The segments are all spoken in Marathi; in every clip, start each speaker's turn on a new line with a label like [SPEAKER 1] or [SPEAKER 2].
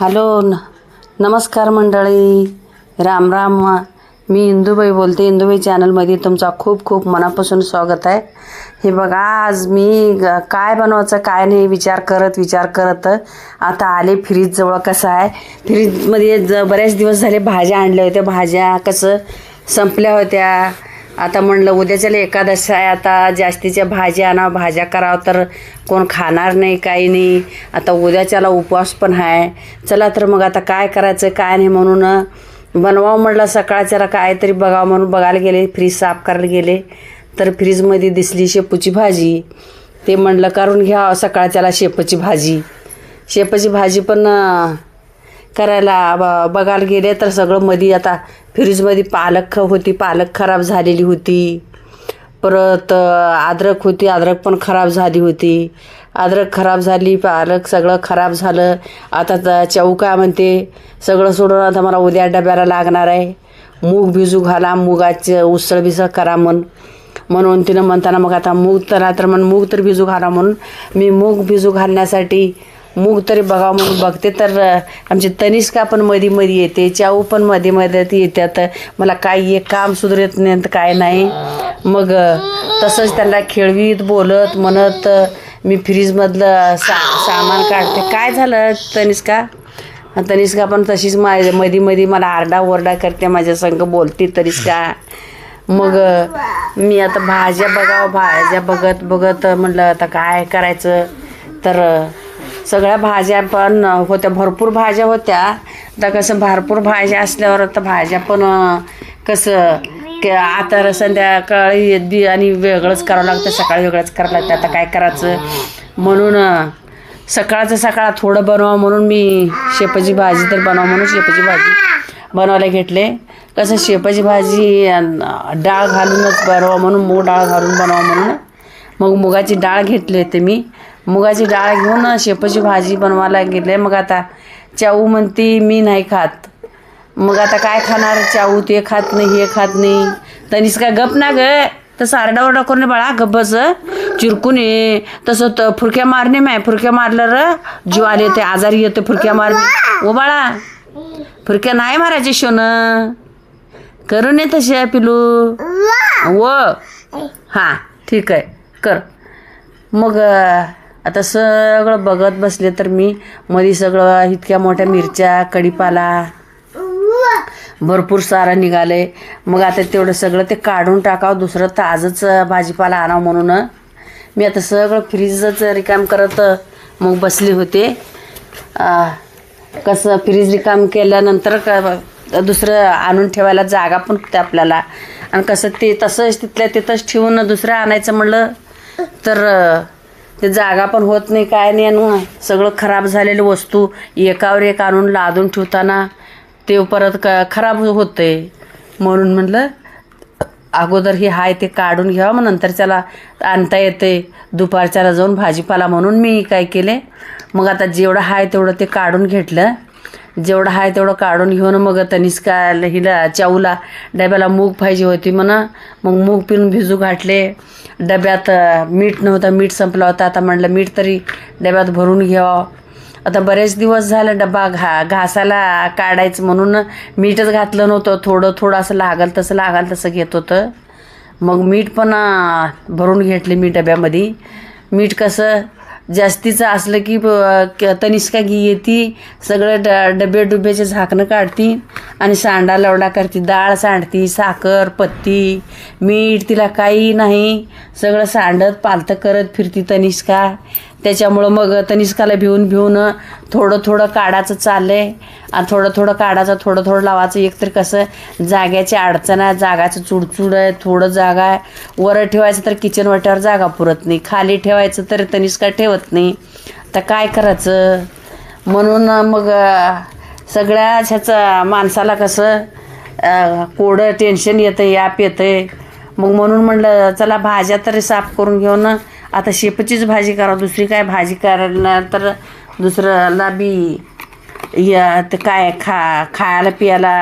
[SPEAKER 1] हॅलो न नमस्कार मंडळी. राम राम. मी इंदुबाई बोलते. इंदुबाई चॅनलमध्ये तुमचा खूप खूप मनापासून स्वागत आहे. हे बघा आज मी ग- काय बनवायचं काय नाही विचार करत विचार करत. आता आले फ्रीजजवळ कसं आहे. फ्रीजमध्ये ज बरेच दिवस झाले भाज्या आणल्या होत्या. भाज्या कसं संपल्या होत्या. आता म्हणलं उद्याच्याला एकादश आहे आता जास्तीच्या भाज्या आणा भाज्या करावं तर कोण खाणार नाही काही नाही. आता उद्याच्याला उपवास पण आहे. चला तर मग आता काय करायचं काय नाही म्हणून बनवावं म्हटलं सकाळच्याला काहीतरी बघावं म्हणून बघायला गेले फ्रीज साफ करायला गेले. तर फ्रीजमध्ये दिसली शेपूची भाजी. ते म्हणलं करून घ्या सकाळच्याला शेपूची भाजी. शेपाची भाजी पण करायला ब बघायला गेले तर सगळं मध्ये आता फ्रीजमध्ये पालक होती पालक खराब झालेली होती. परत अद्रक होती अद्रक पण खराब झाली होती. अद्रक खराब झाली पालक सगळं खराब झालं. आता त- चऊ काय म्हणते सगळं सोडून आता मला उद्या डब्याला लागणार आहे. मूग भिजू घाला मुगाचं उसळ बिसळ करा म्हण. म्हणून तिनं म्हणताना मग आता मूग तर तर म्हण मूग तर भिजू घाला म्हणून. मी मूग भिजू घालण्यासाठी मूग तरी बघावं म्हणून बघते. तर अं, आमची तनिष्का पण मध्ये मध्ये येते चाऊ पण मध्ये मध्ये येतात मला काही एक काम सुधरत नाही तर काय नाही. मग तसंच त्यांना खेळवीत बोलत म्हणत मी फ्रीजमधलं सा सामान काढते. काय झालं तनिष्का? तनिष्का पण तशीच मा मध्ये मध्ये मला आरडा ओरडा करते माझ्या संग बोलते तनिष्का. मग मी आता भाज्या बघावं भाज्या बघत बघत म्हटलं आता काय करायचं? तर सगळ्या भाज्या पण होत्या भरपूर भाज्या होत्या. आता कसं भरपूर भाज्या असल्यावर आता भाज्या पण कसं के आता संध्याकाळी बी आणि वेगळंच करावं लागतं सकाळी वेगळंच करावं लागतं. आता काय करायचं? म्हणून सकाळचं सकाळ थोडं बनवा म्हणून मी शेपाची भाजी तर बनवा म्हणून शेपाची भाजी बनवायला घेतले. कसं शेपाची भाजी डाळ घालूनच बनवा म्हणून मूग डाळ घालून बनवा म्हणून. मग मुगाची डाळ घेतली होती मी. मुगाची डाळ घेऊन शेपाची भाजी बनवायला गेले. मग आता चाऊ म्हणती मी नाही खात. मग आता काय खाणार? चाऊ ते खात नाही हे खात नाही. तनिस का गप ना ग. तसं आरडाओरडा करून बाळा गप बस चिरकून ये. तसं तर फुरक्या मारणे माय. फुरक्या मारलं र जीव आले ते आजारी येते फुरक्या मारणे. ओ बाळा फुरक्या नाही मारायचे शोन. करून ये तशी पिलू. व. हां ठीक आहे. कर. मग आता सगळं बघत बसले तर मी. मध्ये सगळं इतक्या मोठ्या मिरच्या कढीपाला भरपूर सारा निघाले. मग आता तेवढं सगळं ते काढून टाकावं दुसरं ताजंच भाजीपाला आणावं म्हणून. मी आता सगळं फ्रीजच रिकाम करत मग बसले होते. कसं फ्रीज रिकाम केल्यानंतर क दुसरं आणून ठेवायला जागा पण होते आपल्याला. आणि कसं ते तसंच तिथल्या तिथंच ठेवून दुसरं आणायचं म्हणलं तर ते जागा पण होत नाही काय नाही. आणि सगळं खराब झालेली वस्तू एकावर एक आणून लादून ठेवताना ते परत क खराब होते म्हणून म्हटलं अगोदर हे हाय ते काढून घ्यावं मग नंतर त्याला आणता येते दुपारच्याला जाऊन भाजीपाला म्हणून मी काय केले. मग आता जेवढं हाय तेवढं ते काढून घेतलं. जेवढं आहे तेवढं काढून घेऊन मग तनिष्का हिला चाऊला डब्याला मूग पाहिजे होती म्हणा. मग मूग पिऊन भिजू घातले. डब्यात मीठ नव्हतं मीठ संपला होता. आता म्हणलं मीठ तरी डब्यात भरून घ्यावं. आता बरेच दिवस झालं डबा घा घासायला काढायचं म्हणून मीठच घातलं नव्हतं. थोडं थोडं असं लागल तसं लागल तसं घेत होतं. मग मीठ पण भरून घेतले मी डब्यामध्ये. मीठ कसं जास्तीचं असलं की तनिष्का घी येते सगळं ड डबे डुब्याचे झाकणं काढती आणि सांडा लवडा करते. डाळ सांडती साखर पत्ती मीठ तिला काही नाही. सगळं सांडत पालतं करत फिरती तनिष्का. त्याच्यामुळं मग तनिष्काला भिवून भिवून थोडं थोडं काढायचं चाललंय. आणि थोडं थोडं काढायचं थोडं थोडं लावायचं. एकतर कसं जाग्याची अडचण आहे जागाचं चुडचुड आहे थोडं जागा आहे. वर ठेवायचं तर किचन वाट्यावर जागा पुरत नाही. खाली ठेवायचं तर तनिष्का ठेवत नाही. तर काय करायचं? म्हणून मग सगळ्याच ह्याचं माणसाला कसं कोडं टेन्शन येतं याप येतं मग म्हणून म्हणलं चला भाज्या तरी साफ करून घेऊन आता शेपूचीच भाजी करा दुसरी काय भाजी करणार तर दुसऱ्याला बी या ते काय खा खायला पियाला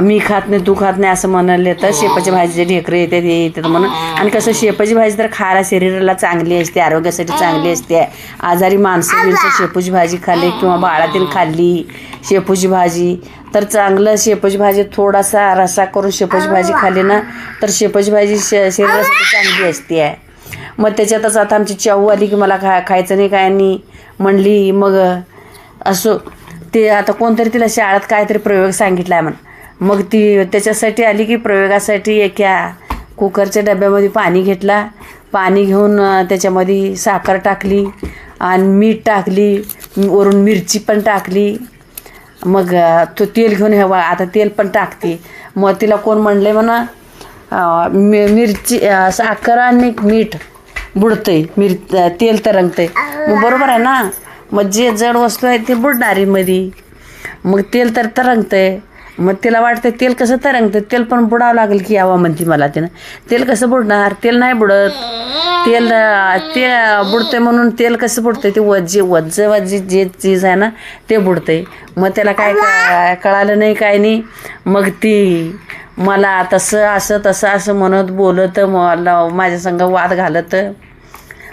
[SPEAKER 1] मी खात नाही तू खात नाही असं म्हणाले तर शेपाची भाजीचे ढेकरे येते ते येतात म्हणून. आणि कसं शेपाची भाजी तर खायला शरीराला चांगली असते आरोग्यासाठी चांगली असते. आजारी माणसं शेपूची भाजी खाल्ली किंवा बाळातील खाल्ली शेपूची भाजी तर चांगलं शेपूची भाजी थोडासा रसा करून शेपूची भाजी खाल्ली ना तर शेपूची भाजी श शरीरासाठी चांगली असते. आहे मग त्याच्यातच आता आमची चाऊ आली की मला खा खायचं नाही काय नाही म्हणली मग असो ते आता कोणतरी तिला शाळेत काहीतरी प्रयोग सांगितला आहे म्हण. मग ती त्याच्यासाठी आली की प्रयोगासाठी एका कुकरच्या डब्यामध्ये पाणी घेतला. पाणी घेऊन त्याच्यामध्ये साखर टाकली आणि मीठ टाकली वरून मिरची पण टाकली. मग तो तेल घेऊन हवा आता तेल पण टाकते. मग तिला कोण म्हणले म्हणा मिरची साखर आणि मीठ. बुडतंय. मिर तेल तरंगतंय मग बरोबर आहे ना? मग जे जड वस्तू आहे ते बुडणारी मध्ये मग तेल तर तरंगतंय. मग तिला वाटतं तेल कसं तरंगतं तेल पण बुडावं लागेल की यावं म्हणते मला तिनं. तेल कसं बुडणार? तेल नाही बुडत. तेल ते बुडतंय म्हणून तेल कसं बुडतंय? ते वज्जे वज्ज वज्जे जे चीज आहे ना ते बुडतंय. मग त्याला काय कळालं नाही काय नाही. मग ती मला तसं असं तसं असं म्हणत बोलत मला माझ्या संग वाद घालत.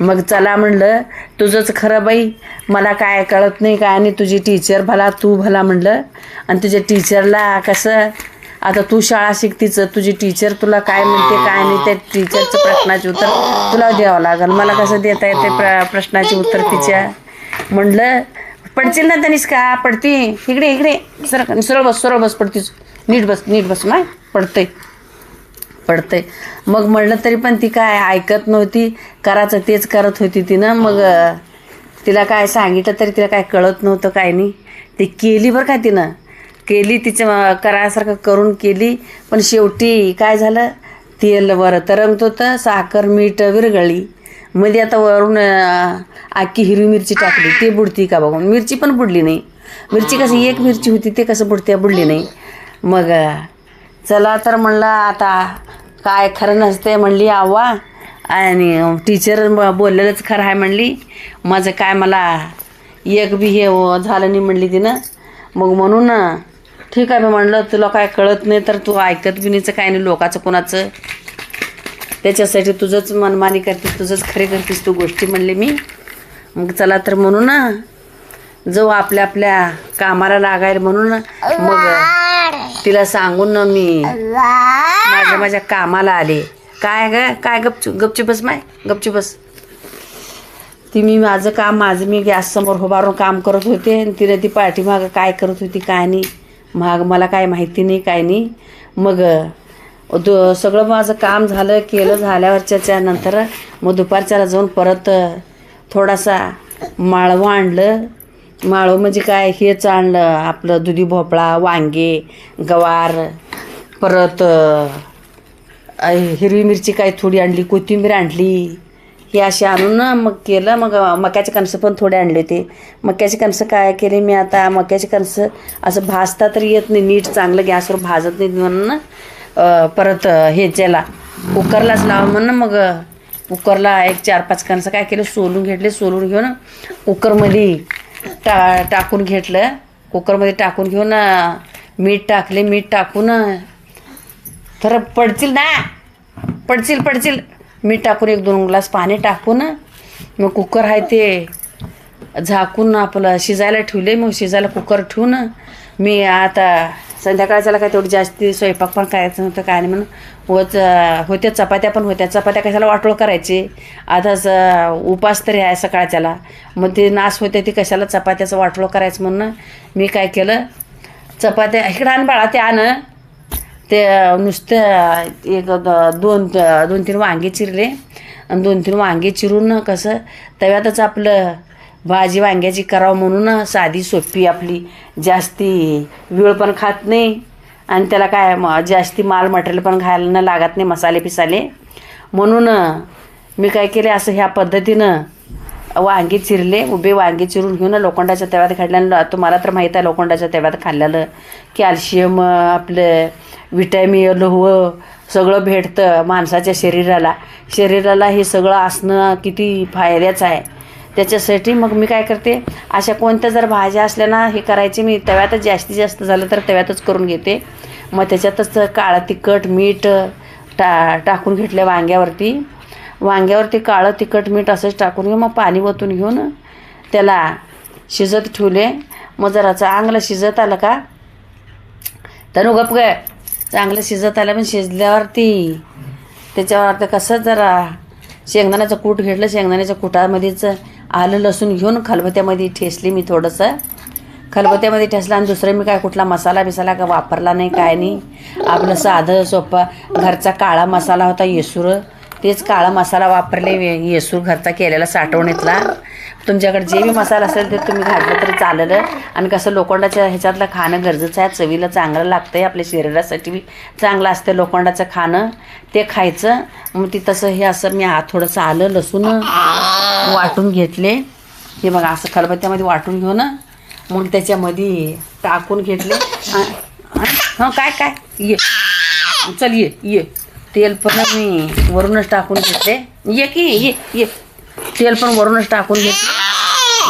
[SPEAKER 1] मग चला म्हणलं तुझंच खरं बाई. मला काय कळत नाही काय आणि तुझी टीचर भला तू भला म्हणलं. आणि तुझ्या टीचरला कसं आता तू शाळा शिकतीच. तुझी टीचर तुला काय म्हणते काय नाही त्या टीचरचं प्रश्नाचे उत्तर तुला द्यावं लागेल. मला कसं देता येते प्र प्रश्नाचे उत्तर तिच्या. म्हणलं पडशील ना तनिस का पडती इकडे इकडे. सर सरळ बस सरळ बस पडतीच नीट बस नीट बस. माय पडतंय. पडतंय. मग म्हणलं तरी पण ती काय ऐकत नव्हती. करायचं तेच करत होती तिनं. मग अं, तिला काय सांगितलं तरी तिला काय कळत नव्हतं काय नाही. ते केली बरं का तिनं. केली तिच्या करायसारखं करून केली. पण शेवटी काय झालं? तेल वर तरंगत होतं. साखर मीठ विरघळली. मध्ये आता वरून आखी हिरवी मिरची टाकली ते बुडती का बघून? मिरची पण बुडली नाही. मिरची कशी एक मिरची होती ते कसं बुडते बुडली नाही. मग चला तर म्हणलं आता काय खरं नसते म्हणली आव्वा. आणि टीचर बोललेलंच खरं आहे म्हणली. माझं काय मला एक बी हे हो झालं नाही म्हणली तिनं. मग म्हणून ठीक आहे मी म्हणलं तुला काय कळत नाही तर तू ऐकत बी नाहीचं काय नाही लोकाचं कोणाचं. त्याच्यासाठी तुझंच मनमानी करते तुझंच खरे करतेस तू गोष्टी म्हणले मी. मग चला तर म्हणून ना. जाऊ आपल्या आपल्या कामाला लागायला म्हणून मग तिला सांगून ना मी. माझ्या माझ्या कामाला आले. काय ग? काय गपचू गपची बस माय. गपची बस. ती मी माझं काम माझं मी गॅस समोर उभारून काम करत होते आणि तिला ती पाठीमागं काय करत होती काय नाही. माग मला काय माहिती नाही काय नाही. मग दो दु सगळं माझं काम झालं केलं झाल्यावरच्या नंतर मग दुपारच्याला जाऊन परत थोडासा माळवं आणलं. माळवं म्हणजे काय? हेच आणलं. आपलं दुधी भोपळा वांगे गवार परत हिरवी मिरची काय थोडी आणली कोथिंबीर आणली. हे असे आणून ना मग केलं. मग मक्याचे कणसं पण थोडे आणले होते मक्याचे कणसं काय केले मी आता? मक्याचे कणसं असं भाजता तर येत नाही. नीट चांगलं गॅसवर भाजत नाही म्हणून ना अ, परत ह्याच्याला कुकरलाच लावा म्हणून मग कुकरला एक चार पाच कणसं काय केलं सोलून घेतले सोलून घेऊन कुकरमध्ये टा टाकून घेतलं. कुकरमध्ये टाकून घेऊन मीठ टाकले मीठ टाकून तर पडतील ना? पडतील पडतील. मीठ टाकून एक दोन ग्लास पाणी टाकून मग कुकर आहे ते झाकून आपलं शिजायला ठेवले. मग शिजायला कुकर ठेवून मी आता संध्याकाळच्याला काय तेवढी जास्ती स्वयंपाक पण करायचं नव्हतं काय नाही म्हणून. होत होत्या चपात्या पण होत्या. चपात्या कशाला वाटोळ करायचे? आताच उपास तरी आहे सकाळच्याला. मग ते नास होते ते कशाला चपात्याचं वाटोळ करायचं म्हणून मी काय केलं? चपात्या इकडं आण बाळा ते आण. ते नुसतं एक द- दोन दोन तीन वांगे चिरले. आणि दोन तीन वांगे चिरून कसं तव्यातच आपलं भाजी वांग्याची करावं म्हणून साधी सोपी आपली जास्ती वेळ पण खात नाही. आणि त्याला काय म जास्ती माल मटेरियल पण घालणं लागत नाही मसाले पिसाले. म्हणून मी काय केले असं ह्या पद्धतीनं वांगे चिरले उभे वांगे चिरून घेऊन लोखंडाच्या तेव्यात खाल्ल्यानं तुम्हाला तर माहीत आहे लोखंडाच्या तेव्यात खाल्ल्यानं कॅल्शियम आपलं विटॅमिन लोह सगळं भेटतं माणसाच्या शरीराला. शरीराला हे सगळं असणं किती फायद्याचं आहे. त्याच्यासाठी मग मी काय करते अशा कोणत्या जर भाज्या असल्या ना हे करायचे मी तव्यातच जास्तीत जास्त झालं तर तव्यातच करून घेते. मग त्याच्यातच काळं तिखट मीठ टा टाकून घेतलं वांग्यावरती. वांग्यावरती काळं तिखट मीठ असंच टाकून घेऊन मग पाणी ओतून घेऊन त्याला शिजत ठेवले. मग जरा चांगलं शिजत आलं का तनु गप ग चांगलं शिजत आलं पण शिजल्यावरती त्याच्यावर कसं जरा शेंगदाण्याचं कूट घेतलं. शेंगदाण्याच्या कुटामध्येच आलं लसूण घेऊन खलबत्यामध्ये ठेसली मी थोडंसं. खलबत्यामध्ये ठेसलं आणि दुसरं मी काय कुठला मसाला बिसाला का वापरला नाही काय नाही. आपलं साधं सोपं. घरचा काळा मसाला होता येसूर. तेच काळा मसाला वापरले येसूर घरचा केलेला साठवणीतला. तुमच्याकडे जे बी मसाला असेल ते तुम्ही घातलं तरी चालेल. आणि कसं लोखंडाच्या ह्याच्यातलं खाणं गरजेचं आहे. चवीला चांगलं लागतं आहे आपल्या शरीरासाठी बी चांगलं असतं लोखंडाचं खाणं. ते खायचं. मग ती तसं हे असं मी आ- थोडंसं आलं लसूण वाटून घेतले. हे बघा असं खलबत्त्यामध्ये वाटून घेऊन मग त्याच्यामध्ये टाकून घेतले. हां काय काय? ये. चल ये ये. तेल पण मी वरूनच टाकून घेतले ये की ये ये. तेल पण वरूनच टाकून घेतले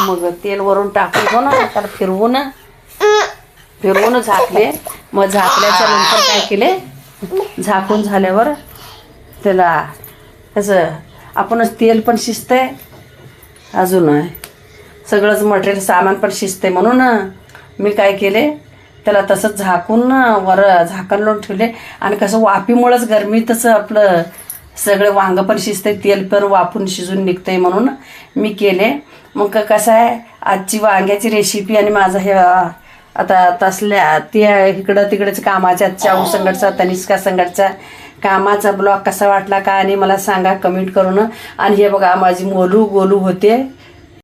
[SPEAKER 1] मग तेल वरून टाकून हो ना त्याला फिरवून. फिरवून झाकले. मग झाकल्याच्या नंतर काय केले? झाकून झाल्यावर त्याला कसं आपणच तेल पण शिजतंय. अजून सगळंच मटेरियल सामान पण शिजते म्हणून मी काय केले? त्याला तसं झाकून वर झाकण लावून ठेवले. आणि कसं वाफीमुळंच गरमीतच आपलं सगळं वांगं पण शिजते तेल पण वाफून शिजून निघतंय म्हणून मी केले. मग क- कसं आहे आजची वांग्याची रेसिपी आणि माझं हे आता तसल्या ते इकडं तिकडच्या कामाच्या चाऊ संगटचा तनिष्का संगटचा कामाचा ब्लॉग कसा वाटला का आणि मला सांगा कमेंट करून. आणि हे बघा माझी मोलू गोलू होते.